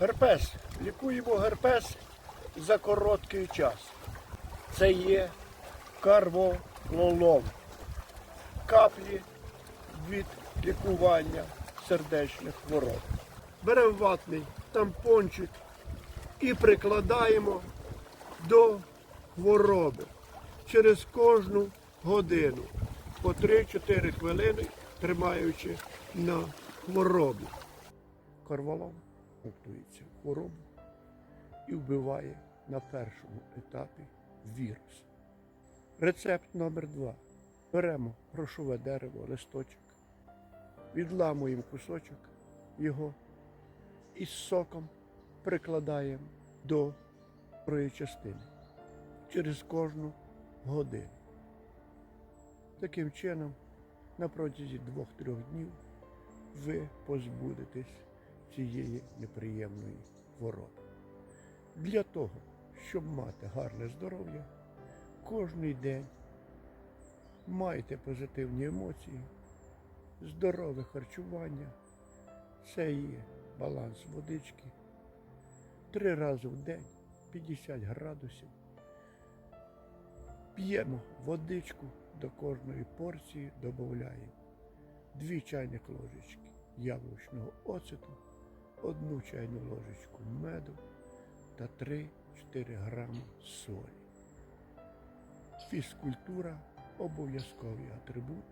Герпес. Лікуємо герпес за короткий час. Це є карвололом. Каплі від лікування сердечних хвороб. Беремо ватний тампончик і прикладаємо до хвороби через кожну годину по 3-4 хвилини, тримаючи на хворобі. Корвалом готується хворобу і вбиває на першому етапі вірус. Рецепт номер два. Беремо грошове дерево, листочок, відламуємо кусочок його і з соком прикладаємо до правої частини через кожну годину. Таким чином, на протязі двох-трьох днів ви позбудетесь цієї неприємної хвороби. Для того, щоб мати гарне здоров'я, кожний день майте позитивні емоції, здорове харчування, це є баланс водички. Три рази в день 50 градусів. П'ємо водичку до кожної порції, додаємо 2 чайних ложечки яблучного оцету, одну чайну ложечку меду та 3-4 грами солі. Фізкультура обов'язковий атрибут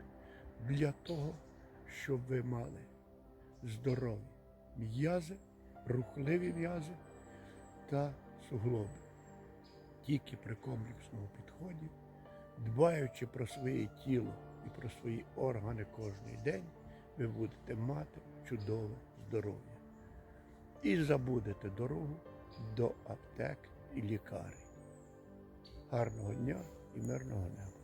для того, щоб ви мали здорові м'язи, рухливі м'язи та суглоби. Тільки при комплексному підході, дбаючи про своє тіло і про свої органи кожен день, ви будете мати чудове здоров'я. І забудете дорогу до аптек і лікарень. Гарного дня і мирного неба!